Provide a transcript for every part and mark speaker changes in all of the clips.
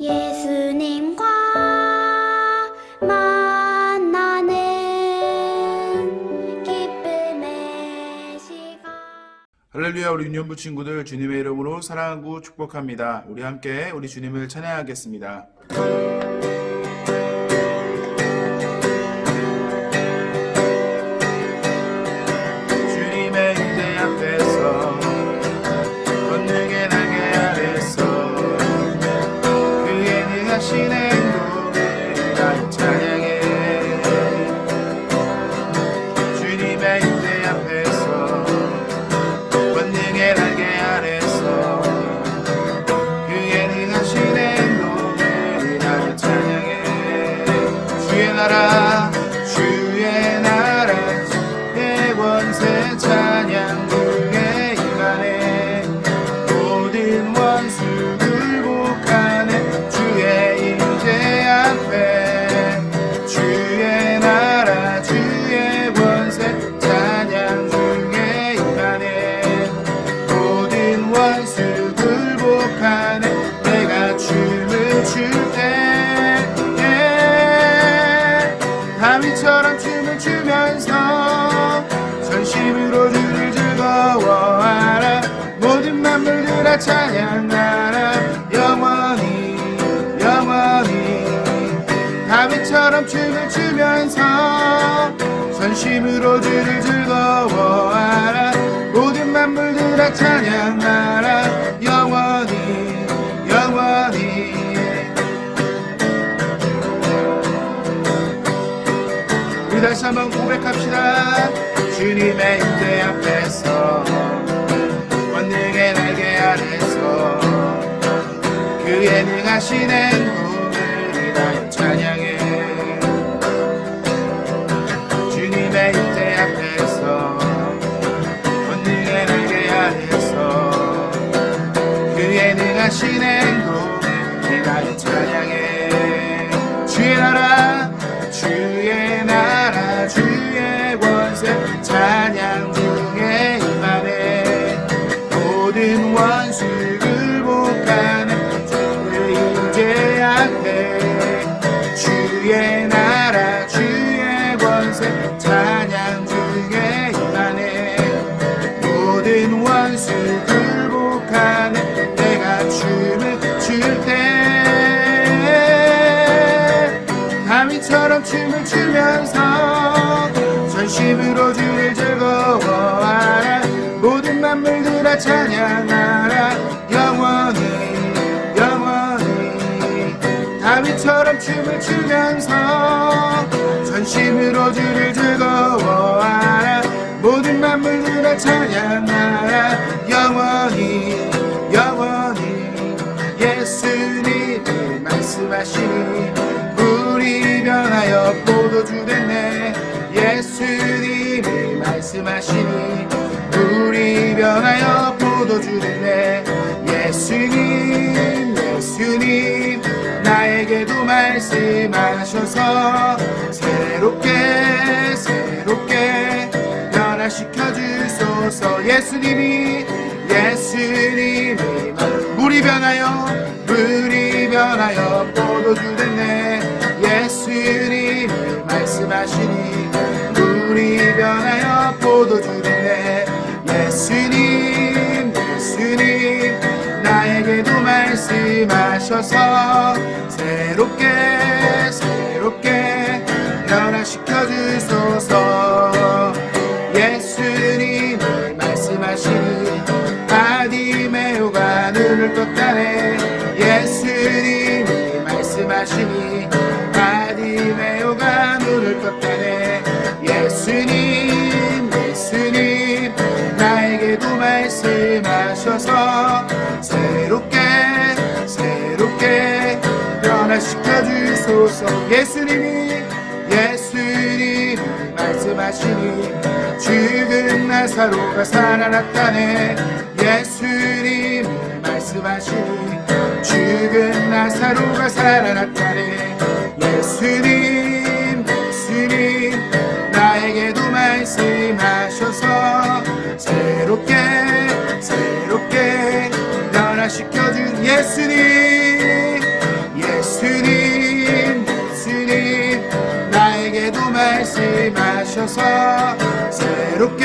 Speaker 1: 예수님과 만나는 기쁨의 시간
Speaker 2: 할렐루야 우리 유년부 친구들 주님의 이름으로 사랑하고 축복합니다. 우리 함께 우리 주님을 찬양하겠습니다. 주 다윗처럼 춤을 추면서 전심으로 주를 즐거워하라 모든 만물들아 찬양하라. 영원히 영원히. 우리 다시 한번 고백합시다. 주님의 임재 앞에서 원능의 날개 아래서. 그의 능하신 행 행동을 나 찬양해 주의 나라 만물들아 찬양하라. 영원히 영원히 다윗처럼 춤을 추면서 전심으로 주를 즐거워하라. 모든 만물들아 찬양하라. 영원히 영원히 예수님이 말씀하시니 물이 변하여 포도주 됐네 예수님이 말씀하시니 변하여 포도주 됐네 예수님 예수님 나에게도 말씀하셔서 새롭게 새롭게 변화시켜 주소서. 예수님이 예수님이 물이 변하여 물이 변하여 포도주 됐네 예수님이 말씀하시니 물이 변하여 포도주 됐네 예수님 예수님 나에게도 말씀하셔서 새롭게 새롭게 주소서 예수님이 예수님이 말씀하시니 죽은 나사로가 살아났다네. 예수님이 말씀하시니 죽은 나사로가 살아났다네. 예수님 예수님 나에게도 말씀하셔서 새롭게 새롭게 변화시켜준 예수님 새롭게 새롭게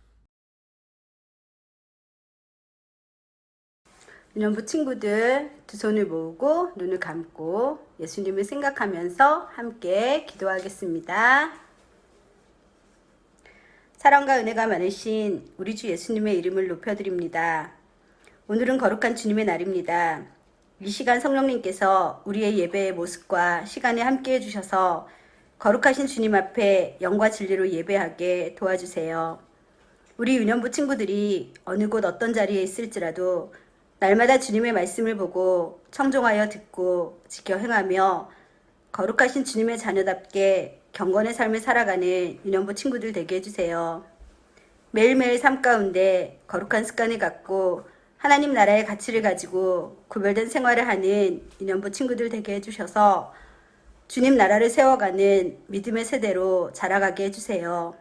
Speaker 3: 유년부 친구들 두 손을 모으고 눈을 감고 예수님을 생각하면서 함께 기도하겠습니다. 사랑과 은혜가 많으신 우리 주 예수님의 이름을 높여드립니다. 오늘은 거룩한 주님의 날입니다. 이 시간 성령님께서 우리의 예배의 모습과 시간에 함께 해주셔서 거룩하신 주님 앞에 영과 진리로 예배하게 도와주세요. 우리 유년부 친구들이 어느 곳 어떤 자리에 있을지라도 날마다 주님의 말씀을 보고 청종하여 듣고 지켜 행하며 거룩하신 주님의 자녀답게 경건의 삶을 살아가는 유년부 친구들 되게 해주세요. 매일매일 삶 가운데 거룩한 습관을 갖고 하나님 나라의 가치를 가지고 구별된 생활을 하는 유년부 친구들 되게 해주셔서 주님 나라를 세워가는 믿음의 세대로 자라가게 해주세요.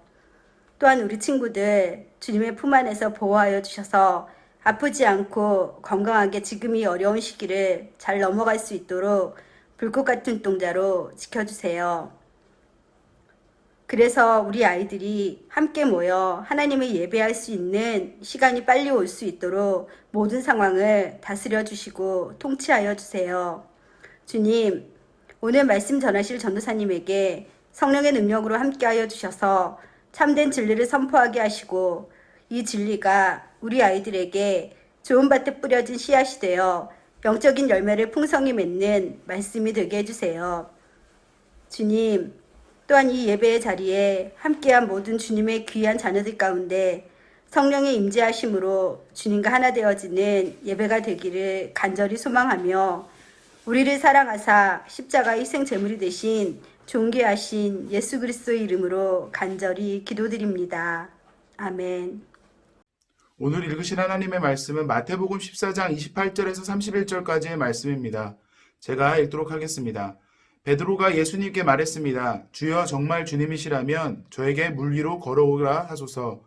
Speaker 3: 또한 우리 친구들 주님의 품 안에서 보호하여 주셔서 아프지 않고 건강하게 지금 이 어려운 시기를 잘 넘어갈 수 있도록 불꽃 같은 동자로 지켜주세요. 그래서 우리 아이들이 함께 모여 하나님을 예배할 수 있는 시간이 빨리 올 수 있도록 모든 상황을 다스려 주시고 통치하여 주세요. 주님, 오늘 말씀 전하실 전도사님에게 성령의 능력으로 함께하여 주셔서 참된 진리를 선포하게 하시고 이 진리가 우리 아이들에게 좋은 밭에 뿌려진 씨앗이 되어 영적인 열매를 풍성히 맺는 말씀이 되게 해주세요. 주님, 또한 이 예배의 자리에 함께한 모든 주님의 귀한 자녀들 가운데 성령의 임재하심으로 주님과 하나 되어지는 예배가 되기를 간절히 소망하며 우리를 사랑하사 십자가의 희생 제물이 되신 존귀하신 예수 그리스도의 이름으로 간절히 기도드립니다. 아멘.
Speaker 2: 오늘 읽으신 하나님의 말씀은 마태복음 14장 28절에서 31절까지의 말씀입니다. 제가 읽도록 하겠습니다. 베드로가 예수님께 말했습니다. 주여 정말 주님이시라면 저에게 물 위로 걸어오라 하소서.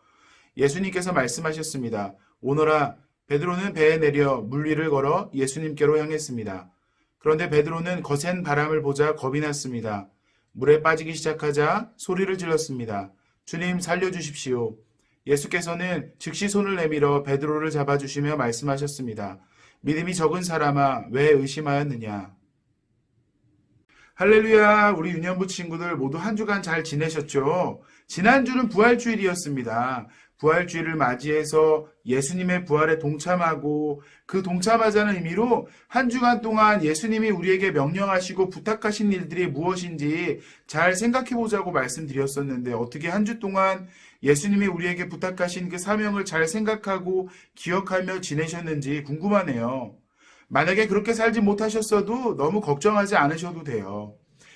Speaker 2: 예수님께서 말씀하셨습니다. 오너라 베드로는 배에 내려 물 위를 걸어 예수님께로 향했습니다. 그런데 베드로는 거센 바람을 보자 겁이 났습니다. 물에 빠지기 시작하자 소리를 질렀습니다. 주님 살려주십시오. 예수께서는 즉시 손을 내밀어 베드로를 잡아주시며 말씀하셨습니다. 믿음이 적은 사람아 왜 의심하였느냐? 할렐루야 우리 유년부 친구들 모두 한 주간 잘 지내셨죠? 지난주는 부활주일이었습니다. 부활주일을 맞이해서 예수님의 부활에 동참하고 그 동참하자는 의미로 한 주간 동안 예수님이 우리에게 명령하시고 부탁하신 일들이 무엇인지 잘 생각해 보자고 말씀드렸었는데 어떻게 한 주 동안 예수님이 우리에게 부탁하신 그 사명을 잘 생각하고 기억하며 지내셨는지 궁금하네요. 만약에 그렇게 살지 못하셨어도 너무 걱정하지 않으셔도 돼요.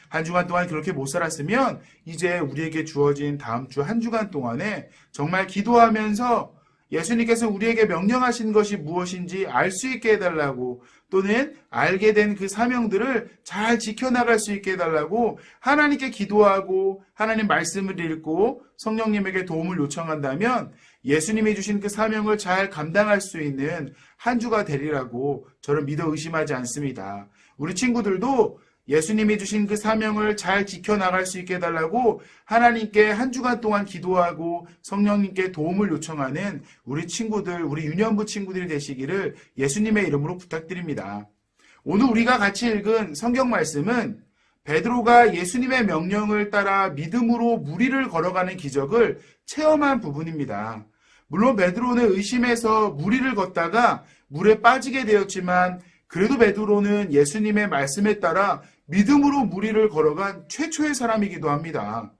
Speaker 2: 한 주간 동안 그렇게 못 살았으면 이제 우리에게 주어진 다음 주 한 주간 동안에 정말 기도하면서 예수님께서 우리에게 명령하신 것이 무엇인지 알 수 있게 해달라고 또는 알게 된 그 사명들을 잘 지켜나갈 수 있게 해달라고 하나님께 기도하고 하나님 말씀을 읽고 성령님에게 도움을 요청한다면 예수님이 주신 그 사명을 잘 감당할 수 있는 한 주가 되리라고 저는 믿어 의심하지 않습니다. 우리 친구들도 예수님이 주신 그 사명을 잘 지켜나갈 수 있게 해달라고 하나님께 한 주간 동안 기도하고 성령님께 도움을 요청하는 우리 친구들, 우리 유년부 친구들이 되시기를 예수님의 이름으로 부탁드립니다. 오늘 우리가 같이 읽은 성경 말씀은 베드로가 예수님의 명령을 따라 믿음으로 무리를 걸어가는 기적을 체험한 부분입니다. 물론 베드로는 의심해서 무리를 걷다가 물에 빠지게 되었지만 그래도 베드로는 예수님의 말씀에 따라 믿음으로 무리를 걸어간 최초의 사람이기도 합니다.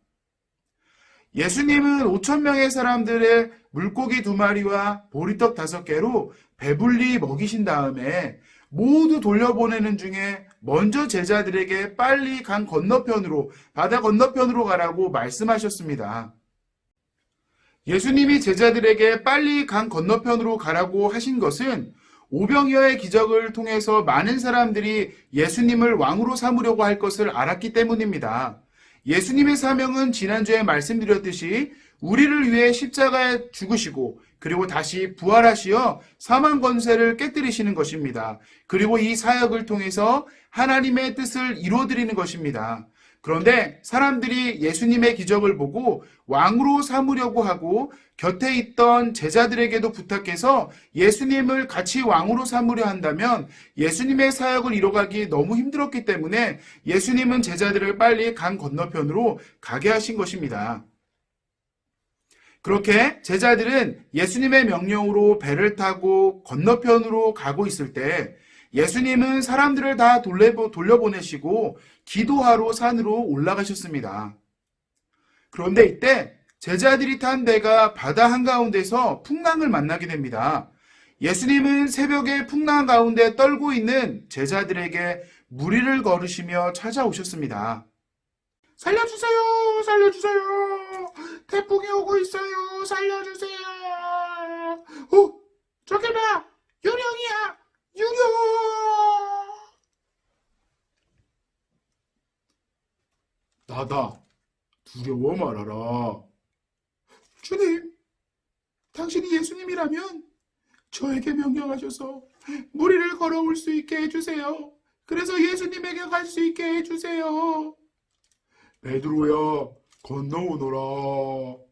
Speaker 2: 예수님은 5천 명의 사람들의 물고기 두 마리와 보리떡 다섯 개로 배불리 먹이신 다음에 모두 돌려보내는 중에 먼저 제자들에게 빨리 강 건너편으로 바다 건너편으로 가라고 말씀하셨습니다. 예수님이 제자들에게 빨리 강 건너편으로 가라고 하신 것은 오병이어의 기적을 통해서 많은 사람들이 예수님을 왕으로 삼으려고 할 것을 알았기 때문입니다. 예수님의 사명은 지난주에 말씀드렸듯이 우리를 위해 십자가에 죽으시고 그리고 다시 부활하시어 사망 권세를 깨뜨리시는 것입니다. 그리고 이 사역을 통해서 하나님의 뜻을 이루어드리는 것입니다. 그런데 사람들이 예수님의 기적을 보고 왕으로 삼으려고 하고 곁에 있던 제자들에게도 부탁해서 예수님을 같이 왕으로 삼으려 한다면 예수님의 사역을 이뤄가기 너무 힘들었기 때문에 예수님은 제자들을 빨리 강 건너편으로 가게 하신 것입니다. 그렇게 제자들은 예수님의 명령으로 배를 타고 건너편으로 가고 있을 때 예수님은 사람들을 다 돌려보, 돌려보내시고 기도하러 산으로 올라가셨습니다. 그런데 이때 제자들이 탄 배가 바다 한가운데서 풍랑을 만나게 됩니다. 예수님은 새벽에 풍랑 가운데 떨고 있는 제자들에게 무리를 걸으시며 찾아오셨습니다. 살려주세요! 살려주세요! 태풍이 오고 있어요! 살려주세요! 어? 저기 봐! 유령이야! 유령! 나다. 두려워 말아라. 주님, 당신이 예수님이라면 저에게 명령하셔서 무리를 걸어올 수 있게 해주세요. 그래서 예수님에게 갈 수 있게 해주세요. 베드로야, 건너오너라. 어,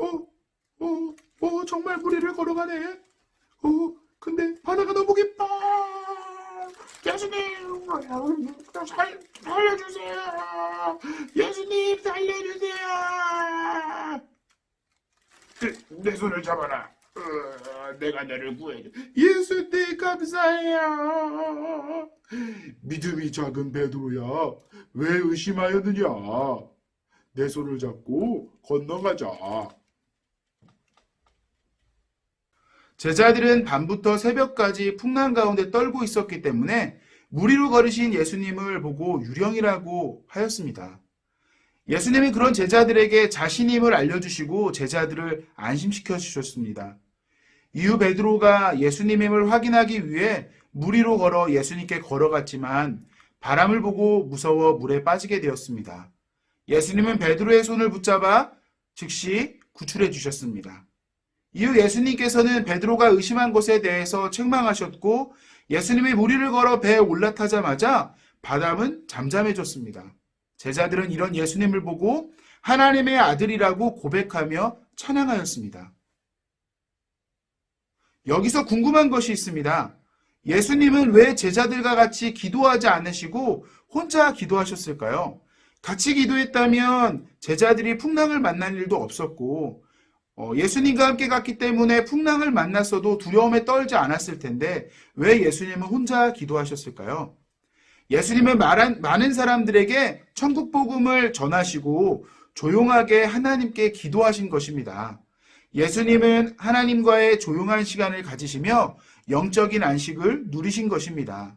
Speaker 2: 어, 어, 정말 무리를 걸어가네. 어, 근데 바다가 너무 깊다. 예수님, 살, 살려주세요. 예수님, 살려주세요. 그, 내 손을 잡아라. 어, 내가 너를 구해줘. 예수님, 감사해요. 믿음이 작은 베드로야, 왜 의심하였느냐? 내 손을 잡고 건너가자. 제자들은 밤부터 새벽까지 풍랑 가운데 떨고 있었기 때문에 무리로 걸으신 예수님을 보고 유령이라고 하였습니다. 예수님이 그런 제자들에게 자신임을 알려주시고 제자들을 안심시켜 주셨습니다. 이후 베드로가 예수님임을 확인하기 위해 무리로 걸어 예수님께 걸어갔지만 바람을 보고 무서워 물에 빠지게 되었습니다. 예수님은 베드로의 손을 붙잡아 즉시 구출해 주셨습니다. 이후 예수님께서는 베드로가 의심한 것에 대해서 책망하셨고 예수님이 무리를 걸어 배에 올라타자마자 바람은 잠잠해졌습니다. 제자들은 이런 예수님을 보고 하나님의 아들이라고 고백하며 찬양하였습니다. 여기서 궁금한 것이 있습니다. 예수님은 왜 제자들과 같이 기도하지 않으시고 혼자 기도하셨을까요? 같이 기도했다면 제자들이 풍랑을 만날 일도 없었고 어, 예수님과 함께 갔기 때문에 풍랑을 만났어도 두려움에 떨지 않았을 텐데 왜 예수님은 혼자 기도하셨을까요? 예수님은 말한, 많은 사람들에게 천국 복음을 전하시고 조용하게 하나님께 기도하신 것입니다. 예수님은 하나님과의 조용한 시간을 가지시며 영적인 안식을 누리신 것입니다.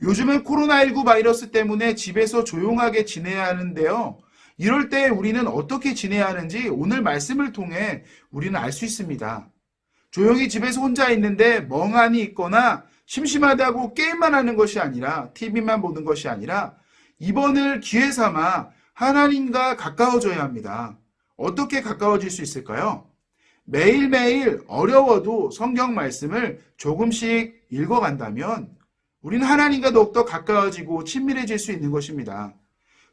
Speaker 2: 요즘은 코로나19 바이러스 때문에 집에서 조용하게 지내야 하는데요. 이럴 때 우리는 어떻게 지내야 하는지 오늘 말씀을 통해 우리는 알 수 있습니다. 조용히 집에서 혼자 있는데 멍하니 있거나 심심하다고 게임만 하는 것이 아니라 TV만 보는 것이 아니라 이번을 기회 삼아 하나님과 가까워져야 합니다. 어떻게 가까워질 수 있을까요? 매일매일 어려워도 성경 말씀을 조금씩 읽어간다면 우리는 하나님과 더욱더 가까워지고 친밀해질 수 있는 것입니다.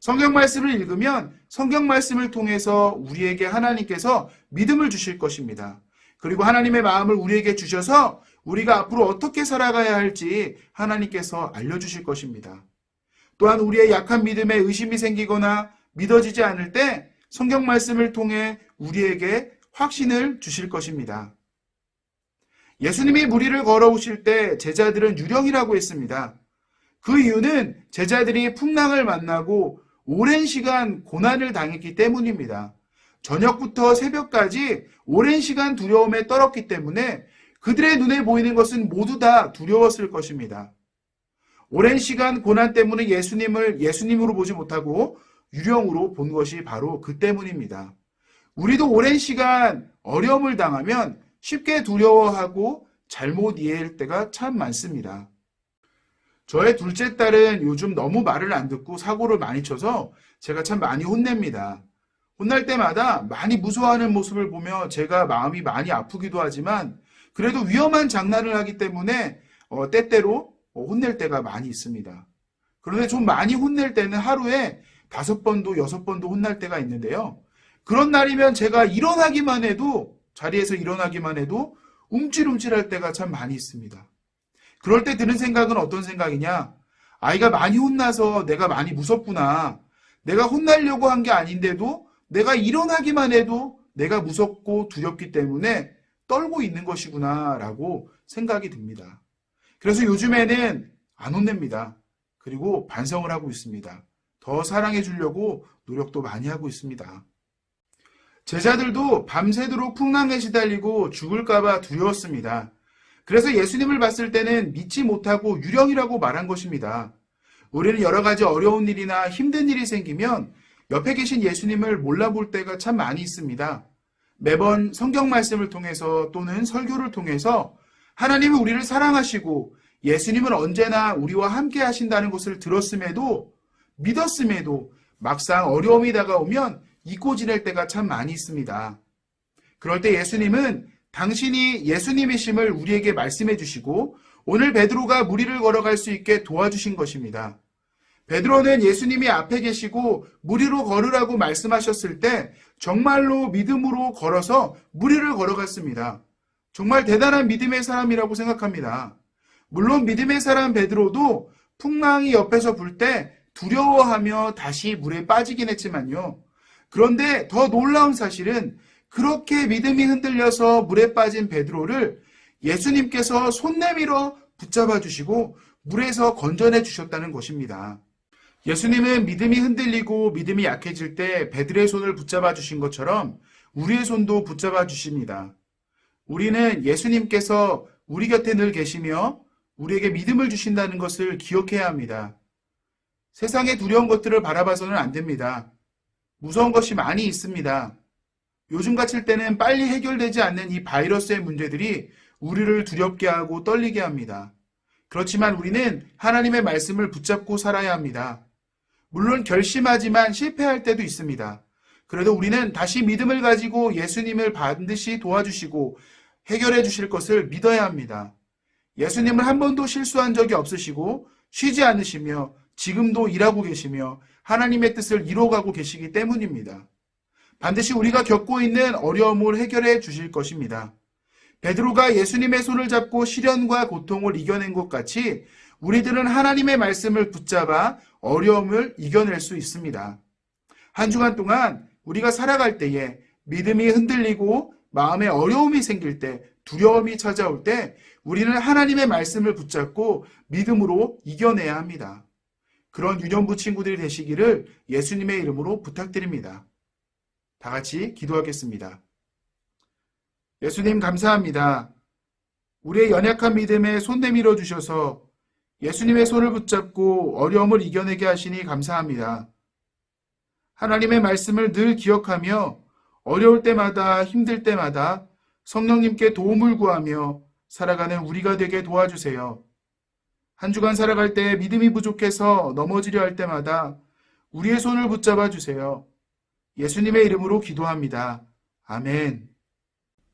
Speaker 2: 성경 말씀을 읽으면 성경 말씀을 통해서 우리에게 하나님께서 믿음을 주실 것입니다. 그리고 하나님의 마음을 우리에게 주셔서 우리가 앞으로 어떻게 살아가야 할지 하나님께서 알려주실 것입니다. 또한 우리의 약한 믿음에 의심이 생기거나 믿어지지 않을 때 성경 말씀을 통해 우리에게 확신을 주실 것입니다. 예수님이 무리를 걸어오실 때 제자들은 유령이라고 했습니다. 그 이유는 제자들이 풍랑을 만나고 오랜 시간 고난을 당했기 때문입니다. 저녁부터 새벽까지 오랜 시간 두려움에 떨었기 때문에 그들의 눈에 보이는 것은 모두 다 두려웠을 것입니다. 오랜 시간 고난 때문에 예수님을 예수님으로 보지 못하고 유령으로 본 것이 바로 그 때문입니다. 우리도 오랜 시간 어려움을 당하면 쉽게 두려워하고 잘못 이해할 때가 참 많습니다. 저의 둘째 딸은 요즘 너무 말을 안 듣고 사고를 많이 쳐서 제가 참 많이 혼냅니다. 혼날 때마다 많이 무서워하는 모습을 보며 제가 마음이 많이 아프기도 하지만 그래도 위험한 장난을 하기 때문에 어, 때때로 어, 혼낼 때가 많이 있습니다. 그런데 좀 많이 혼낼 때는 하루에 다섯 번도 여섯 번도 혼날 때가 있는데요. 그런 날이면 제가 일어나기만 해도 자리에서 일어나기만 해도 움찔움찔할 때가 참 많이 있습니다. 그럴 때 드는 생각은 어떤 생각이냐? 아이가 많이 혼나서 내가 많이 무섭구나. 내가 혼나려고 한 게 아닌데도 내가 일어나기만 해도 내가 무섭고 두렵기 때문에 떨고 있는 것이구나 라고 생각이 듭니다. 그래서 요즘에는 안 혼냅니다. 그리고 반성을 하고 있습니다. 더 사랑해 주려고 노력도 많이 하고 있습니다. 제자들도 밤새도록 풍랑에 시달리고 죽을까봐 두려웠습니다. 그래서 예수님을 봤을 때는 믿지 못하고 유령이라고 말한 것입니다. 우리는 여러 가지 어려운 일이나 힘든 일이 생기면 옆에 계신 예수님을 몰라볼 때가 참 많이 있습니다. 매번 성경 말씀을 통해서 또는 설교를 통해서 하나님은 우리를 사랑하시고 예수님은 언제나 우리와 함께 하신다는 것을 들었음에도 믿었음에도 막상 어려움이 다가오면 잊고 지낼 때가 참 많이 있습니다. 그럴 때 예수님은 당신이 예수님이심을 우리에게 말씀해 주시고 오늘 베드로가 무리를 걸어갈 수 있게 도와주신 것입니다. 베드로는 예수님이 앞에 계시고 물 위로 걸으라고 말씀하셨을 때 정말로 믿음으로 걸어서 물 위를 걸어갔습니다. 정말 대단한 믿음의 사람이라고 생각합니다. 물론 믿음의 사람 베드로도 풍랑이 옆에서 불 때 두려워하며 다시 물에 빠지긴 했지만요. 그런데 더 놀라운 사실은 그렇게 믿음이 흔들려서 물에 빠진 베드로를 예수님께서 손 내밀어 붙잡아 주시고 물에서 건져내 주셨다는 것입니다. 예수님은 믿음이 흔들리고 믿음이 약해질 때 베드로의 손을 붙잡아 주신 것처럼 우리의 손도 붙잡아 주십니다. 우리는 예수님께서 우리 곁에 늘 계시며 우리에게 믿음을 주신다는 것을 기억해야 합니다. 세상의 두려운 것들을 바라봐서는 안 됩니다. 무서운 것이 많이 있습니다. 요즘 같을 때는 빨리 해결되지 않는 이 바이러스의 문제들이 우리를 두렵게 하고 떨리게 합니다. 그렇지만 우리는 하나님의 말씀을 붙잡고 살아야 합니다. 물론 결심하지만 실패할 때도 있습니다. 그래도 우리는 다시 믿음을 가지고 예수님을 반드시 도와주시고 해결해 주실 것을 믿어야 합니다. 예수님은 한 번도 실수한 적이 없으시고 쉬지 않으시며 지금도 일하고 계시며 하나님의 뜻을 이루어가고 계시기 때문입니다. 반드시 우리가 겪고 있는 어려움을 해결해 주실 것입니다. 베드로가 예수님의 손을 잡고 시련과 고통을 이겨낸 것 같이 우리들은 하나님의 말씀을 붙잡아 어려움을 이겨낼 수 있습니다. 한 주간 동안 우리가 살아갈 때에 믿음이 흔들리고 마음에 어려움이 생길 때 두려움이 찾아올 때 우리는 하나님의 말씀을 붙잡고 믿음으로 이겨내야 합니다. 그런 유년부 친구들이 되시기를 예수님의 이름으로 부탁드립니다. 다 같이 기도하겠습니다. 예수님 감사합니다. 우리의 연약한 믿음에 손 내밀어 주셔서 예수님의 손을 붙잡고 어려움을 이겨내게 하시니 감사합니다. 하나님의 말씀을 늘 기억하며 어려울 때마다 힘들 때마다 성령님께 도움을 구하며 살아가는 우리가 되게 도와주세요. 한 주간 살아갈 때 믿음이 부족해서 넘어지려 할 때마다 우리의 손을 붙잡아 주세요. 예수님의 이름으로 기도합니다. 아멘.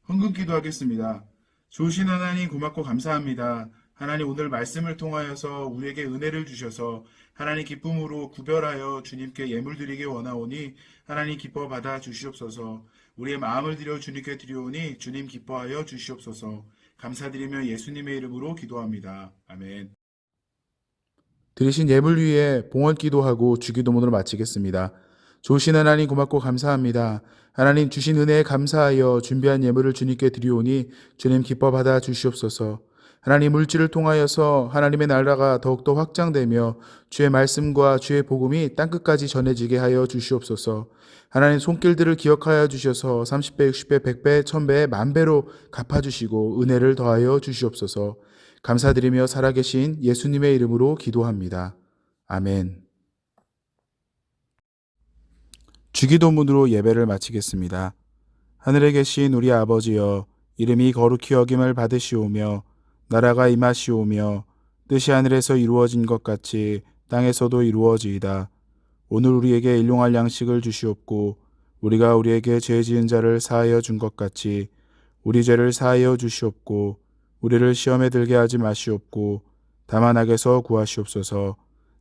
Speaker 2: 헌금 기도하겠습니다. 좋으신 하나님 고맙고 감사합니다. 하나님 오늘 말씀을 통하여서 우리에게 은혜를 주셔서 하나님 기쁨으로 구별하여 주님께 예물 드리기 원하오니 하나님 기뻐 받아 주시옵소서. 우리의 마음을 들여 주님께 드리오니 주님 기뻐하여 주시옵소서. 감사드리며 예수님의 이름으로 기도합니다. 아멘. 드리신 예물 위에 봉헌 기도하고 주기도문으로 마치겠습니다. 좋으신 하나님 고맙고 감사합니다. 하나님 주신 은혜에 감사하여 준비한 예물을 주님께 드리오니 주님 기뻐 받아 주시옵소서. 하나님 물질을 통하여서 하나님의 나라가 더욱더 확장되며 주의 말씀과 주의 복음이 땅끝까지 전해지게 하여 주시옵소서. 하나님 손길들을 기억하여 주셔서 30배, 60배, 100배, 1000배, 만배로 갚아주시고 은혜를 더하여 주시옵소서. 감사드리며 살아계신 예수님의 이름으로 기도합니다. 아멘. 주기도문으로 예배를 마치겠습니다. 하늘에 계신 우리 아버지여, 이름이 거룩히 여김을 받으시오며, 나라가 임하시오며, 뜻이 하늘에서 이루어진 것 같이 땅에서도 이루어지이다. 오늘 우리에게 일용할 양식을 주시옵고, 우리가 우리에게 죄 지은 자를 사하여 준 것 같이, 우리 죄를 사하여 주시옵고, 우리를 시험에 들게 하지 마시옵고, 다만 악에서 구하시옵소서.